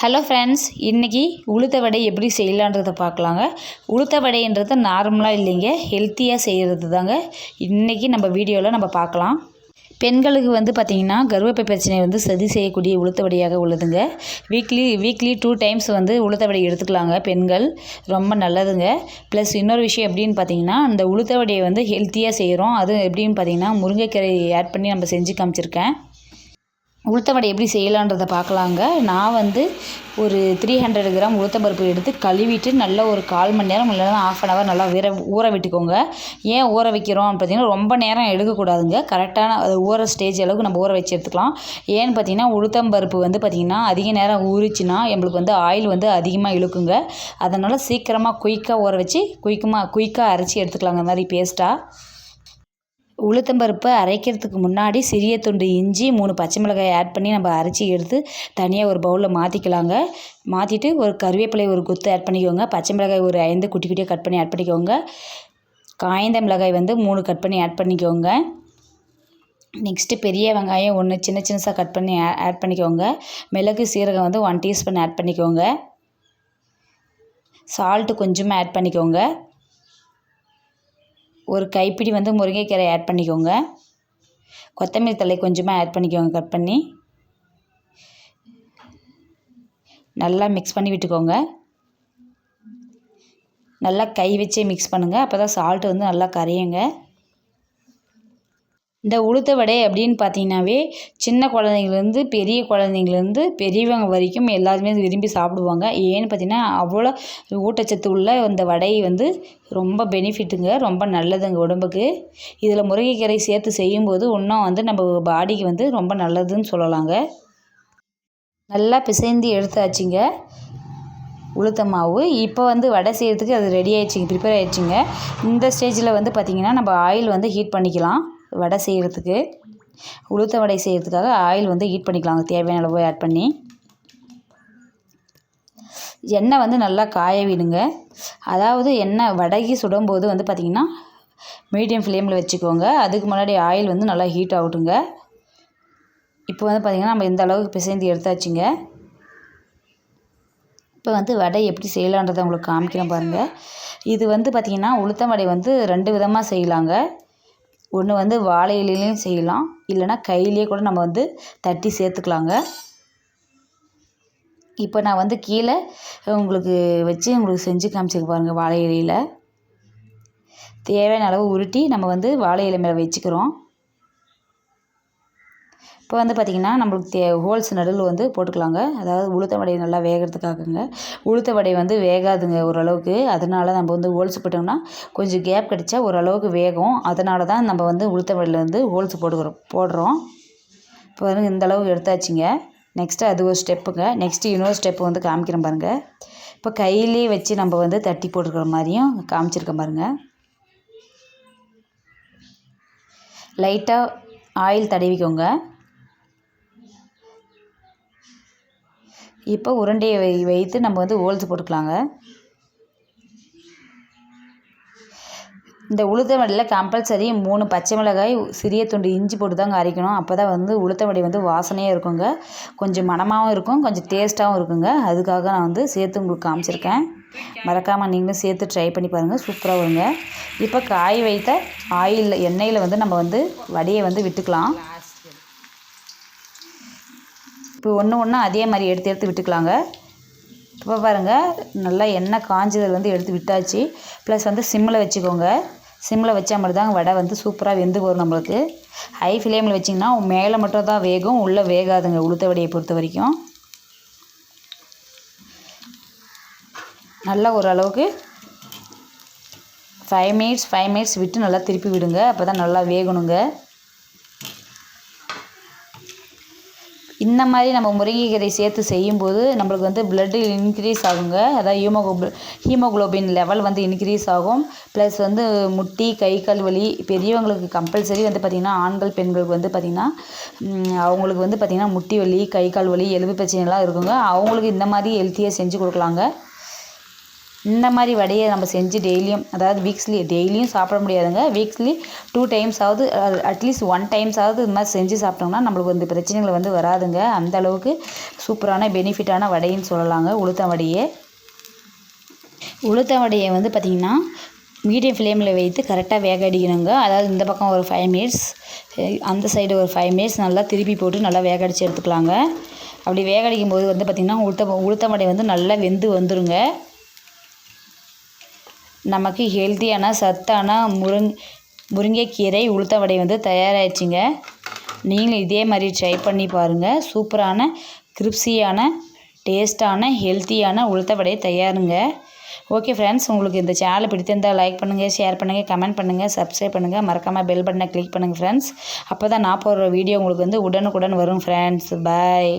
Hello friends இன்றைக்கி உளுத்த வடை எப்படி செய்யலான்றதை பார்க்கலாங்க. உளுத்த வடைன்றது நார்மலாக இல்லைங்க ஹெல்த்தியாக செய்கிறது தாங்க இன்றைக்கி நம்ம வீடியோவில் நம்ம பார்க்கலாம். பெண்களுக்கு வந்து பார்த்திங்கன்னா கர்ப்பப்பை பிரச்சனை வந்து சதி செய்யக்கூடிய உளுத்த வடையாக உள்ளதுங்க. வீக்லி வீக்லி டூ டைம்ஸ் வந்து உளுத்த வடை எடுத்துக்கலாங்க பெண்கள். ரொம்ப நல்லதுங்க. ப்ளஸ் இன்னொரு விஷயம் எப்படின்னு பார்த்தீங்கன்னா அந்த உளுத்த வடையை வந்து ஹெல்த்தியாக செய்கிறோம் அது எப்படின்னு பார்த்தீங்கன்னா முருங்கைக்கீரை ஆட் பண்ணி நம்ம செஞ்சு காமிச்சிருக்கேன். உளுத்த வடை எப்படி செய்யலான்றதை பார்க்கலாங்க. நான் வந்து ஒரு த்ரீ ஹண்ட்ரட் கிராம் உளுத்தம்பருப்பு எடுத்து கழுவிட்டு நல்லா ஒரு கால் மணி நேரம் இல்லைன்னா ஆஃப் அன் ஹவர் நல்லா வீர ஊற விட்டுக்கோங்க. ஏன் ஊற வைக்கிறோம் பார்த்தீங்கன்னா ரொம்ப நேரம் எடுக்கக்கூடாதுங்க. கரெக்டான அது ஊற ஸ்டேஜ் அளவுக்கு நம்ம ஊற வச்சு எடுத்துக்கலாம். ஏன்னு பார்த்தீங்கன்னா உளுத்தம்பருப்பு வந்து பார்த்திங்கன்னா அதிக நேரம் ஊறிச்சுன்னா நம்மளுக்கு வந்து ஆயில் வந்து அதிகமாக இழுக்குங்க. அதனால் சீக்கிரமாக குயிக்காக ஊற வச்சு குயிக்கமாக குயிக்காக அரைச்சி எடுத்துக்கலாங்க. மாதிரி பேஸ்ட்டாக உளுத்தம்பருப்பை அரைக்கிறதுக்கு முன்னாடி சிறிய துண்டு இஞ்சி மூணு பச்சை மிளகாய் ஆட் பண்ணி நம்ம அரைச்சி எடுத்து தனியாக ஒரு பவுலில் மாற்றிக்கலாங்க மாற்றிட்டு ஒரு கருவேப்பிலை ஒரு குத்து ஆட் பண்ணிக்கோங்க. பச்சை மிளகாய் ஒரு ஐந்து குட்டி குட்டியாக கட் பண்ணி ஆட் பண்ணிக்கோங்க. காய்ந்த மிளகாய் வந்து மூணு கட் பண்ணி ஆட் பண்ணிக்கோங்க. நெக்ஸ்ட்டு பெரிய வெங்காயம் ஒன்று சின்ன சின்னசாக கட் பண்ணி ஆட் பண்ணிக்கோங்க. மிளகு சீரகம் வந்து ஒன் டீஸ்பூன் ஆட் பண்ணிக்கோங்க. சால்ட்டு கொஞ்சமாக ஆட் பண்ணிக்கோங்க. ஒரு கைப்பிடி வந்து முருங்கைக்கீரை ஆட் பண்ணிக்கோங்க. கொத்தமல்லி தழை கொஞ்சமாக ஆட் பண்ணிக்கோங்க கட் பண்ணி. நல்லா மிக்ஸ் பண்ணி விட்டுக்கோங்க. நல்லா கை வச்சே மிக்ஸ் பண்ணுங்கள் அப்போ தான் சால்ட்டு வந்து நல்லா கரையுங்க. இந்த உளுத்த வடை அப்படின்னு பார்த்தீங்கன்னாவே சின்ன குழந்தைங்கலேருந்து பெரிய குழந்தைங்கலேருந்து பெரியவங்க வரைக்கும் எல்லாருமே விரும்பி சாப்பிடுவாங்க. ஏன்னு பார்த்தீங்கன்னா அவ்வளோ ஊட்டச்சத்து உள்ள இந்த வடை வந்து ரொம்ப பெனிஃபிட்டுங்க ரொம்ப நல்லதுங்க உடம்புக்கு. இதில் முருங்கைக்கீரை சேர்த்து செய்யும்போது இன்னும் வந்து நம்ம பாடிக்கு வந்து ரொம்ப நல்லதுன்னு சொல்லலாங்க. நல்லா பிசைந்து எடுத்தாச்சுங்க. உளுத்த மாவு. இப்போ வந்து வடை செய்கிறதுக்கு அது ரெடி ஆயிடுச்சுங்க ப்ரிப்பேர் ஆயிடுச்சுங்க. இந்த ஸ்டேஜில் வந்து பார்த்திங்கன்னா நம்ம ஆயில் வந்து ஹீட் பண்ணிக்கலாம். வடை செய்கிறதுக்கு உளுத்த வடை செய்கிறதுக்காக ஆயில் வந்து ஹீட் பண்ணிக்கலாங்க. தேவையான அளவு ஆட் பண்ணி. எண்ணெய் வந்து நல்லா காய விடுங்க. அதாவது எண்ணெய் வடகி சுடும்போது வந்து பார்த்திங்கன்னா மீடியம் ஃப்ளேமில் வச்சுக்கோங்க. அதுக்கு முன்னாடி ஆயில் வந்து நல்லா ஹீட் ஆகட்டுங்க. இப்போ வந்து பார்த்திங்கன்னா நம்ம இந்த அளவுக்கு பிசைந்து எடுத்தாச்சுங்க. இப்போ வந்து வடை எப்படி செய்யலான்றதை உங்களுக்கு காமிக்கிறேன் பாருங்கள் இது வந்து பார்த்திங்கன்னா உளுத்தம் வடை வந்து ரெண்டு விதமாக செய்யலாங்க. ஒன்று வந்து வாழை இலையிலையும் செய்யலாம். இல்லைன்னா கையிலேயே கூட நம்ம வந்து தட்டி சேர்த்துக்கலாங்க. இப்போ நான் வந்து கீழே உங்களுக்கு வச்சு உங்களுக்கு செஞ்சு காமிச்சிக்க பாருங்கள் வாழை இலையில். தேவையான அளவு உருட்டி நம்ம வந்து வாழை இலை மேலே வச்சுக்கிறோம். இப்போ வந்து பார்த்திங்கன்னா நம்மளுக்கு தே ஹோல்ஸ் நடுவில் வந்து போட்டுக்கலாங்க. அதாவது உளுத்த வடையை நல்லா வேகிறதுக்காகங்க. உளுத்த வடை வந்து வேகாதுங்க ஓரளவுக்கு. அதனால நம்ம வந்து ஹோல்ஸ் போட்டோம்னா கொஞ்சம் கேப் கிடச்சா ஓரளவுக்கு வேகும். அதனால தான் நம்ம வந்து உளுத்த வடையில் வந்து ஹோல்ஸ் போட்டுக்கிறோம் போடுறோம். இப்போ வந்து இந்த அளவுக்கு எடுத்தாச்சுங்க. நெக்ஸ்ட்டு அது ஒரு ஸ்டெப்புங்க நெக்ஸ்ட்டு இன்னொரு ஸ்டெப்பு வந்து காமிக்கிறேன் பாருங்கள் இப்போ கையிலே வச்சு நம்ம வந்து தட்டி போட்டுக்கிற மாதிரியும் காமிச்சிருக்கேன் பாருங்கள் லைட்டாக ஆயில் தடவிக்கோங்க. இப்போ உருண்டையை வை வைத்து நம்ம வந்து ஓல்ஸ் போட்டுக்கலாங்க. இந்த உளுத்த வடையில் கம்பல்சரி மூணு பச்சை மிளகாய் சிறிய துண்டு இஞ்சி போட்டு தாங்க அரைக்கணும். அப்போ தான் வந்து உளுத்த வடை வந்து வாசனையாக இருக்குங்க. கொஞ்சம் மணமாகவும் இருக்கும் கொஞ்சம் டேஸ்ட்டாகவும் இருக்குங்க. அதுக்காக நான் வந்து சேர்த்து உங்களுக்கு காமிச்சிருக்கேன். மறக்காமல் நீங்களும் சேர்த்து ட்ரை பண்ணி பாருங்கள் சூப்பராக வருங்க. இப்போ காய் வைத்த ஆயில் எண்ணெயில் வந்து நம்ம வந்து வடையை வந்து விட்டுக்கலாம். இப்போ ஒன்று ஒன்றா அதே மாதிரி எடுத்து எடுத்து விட்டுக்கலாங்க. இப்போ பாருங்கள் நல்லா எண்ணெய் காஞ்சதில் வந்து எடுத்து விட்டாச்சு. ப்ளஸ் வந்து சிம்மில் வச்சுக்கோங்க. சிம்மில் வச்சா மட்டும் தாங்க வடை வந்து சூப்பராக வெந்து வரும் நம்மளுக்கு. ஹை ஃப்ளேமில் வச்சிங்கன்னா மேலே மட்டும் தான் வேகும் உள்ளே வேகாதுங்க உளுத்த வடையை பொறுத்த வரைக்கும். நல்லா ஓரளவுக்கு ஃபைவ் மினிட்ஸ் ஃபைவ் மினிட்ஸ் விட்டு நல்லா திருப்பி விடுங்க. அப்போ தான் நல்லா வேகணுங்க. இந்த மாதிரி நம்ம முருங்கைக்கீரை சேர்த்து செய்யும்போது நம்மளுக்கு வந்து பிளட்டு இன்க்ரீஸ் ஆகுங்க. அதாவது ஹீமோகுளோ ஹீமோகுளோபின் லெவல் வந்து இன்க்ரீஸ் ஆகும். ப்ளஸ் வந்து முட்டி கை கால் வலி பெரியவங்களுக்கு கம்பல்சரி வந்து பார்த்திங்கன்னா ஆண்கள் பெண்களுக்கு வந்து பார்த்திங்கன்னா அவங்களுக்கு வந்து பார்த்திங்கன்னா முட்டி வலி கை கால் வலி எலும்பு பிரச்சனைலாம் இருக்குங்க. அவங்களுக்கு இந்த மாதிரி ஹெல்த்தியாக செஞ்சு கொடுக்கலாங்க. இந்த மாதிரி வடையை நம்ம செஞ்சு டெய்லியும் அதாவது வீக்ஸ்லி டெய்லியும் சாப்பிட முடியாதுங்க. வீக்ஸ்லி டூ டைம்ஸ் ஆகுது அட்லீஸ்ட் ஒன் டைம்ஸ் ஆகுது இது மாதிரி செஞ்சு சாப்பிட்டோம்னா நம்மளுக்கு வந்து பிரச்சனைகள் வந்து வராதுங்க. அந்த அளவுக்கு சூப்பரான பெனிஃபிட்டான வடைன்னு சொல்லலாங்க உளுத்தம் வடையே. உளுத்த வடையை வந்து பார்த்திங்கன்னா மீடியம் ஃப்ளேமில் வைத்து கரெக்டாக வேக அடிக்கணுங்க. அதாவது இந்த பக்கம் ஒரு ஃபைவ் மினிட்ஸ் அந்த சைடு ஒரு ஃபைவ் மினிட்ஸ் நல்லா திருப்பி போட்டு நல்லா வேக அடித்து எடுத்துக்கலாங்க. அப்படி வேக அடிக்கும் போது வந்து பார்த்திங்கன்னா உளுத்த உளுத்தமடை வந்து நல்லா வெந்து வந்துருங்க. நமக்கு ஹெல்த்தியான சத்தான முருங் முருங்கைக்கீரை உளுத்த வடை வந்து தயாராகிடுச்சிங்க நீங்களும் இதே மாதிரி ட்ரை பண்ணி பாருங்கள் சூப்பரான கிரிப்ஸியான டேஸ்ட்டான ஹெல்த்தியான உளுத்த வடை தயாருங்க. ஓகே ஃப்ரெண்ட்ஸ் உங்களுக்கு இந்த சேனல் பிடித்திருந்தால் லைக் பண்ணுங்கள் ஷேர் பண்ணுங்கள் கமெண்ட் பண்ணுங்கள் சப்ஸ்கிரைப் பண்ணுங்கள் மறக்காமல் பெல் பட்டனை கிளிக் பண்ணுங்கள் ஃப்ரெண்ட்ஸ் அப்போ தான் நான் போடுற வீடியோ உங்களுக்கு வந்து உடனுக்குடன் வரும் ஃப்ரெண்ட்ஸ் பாய்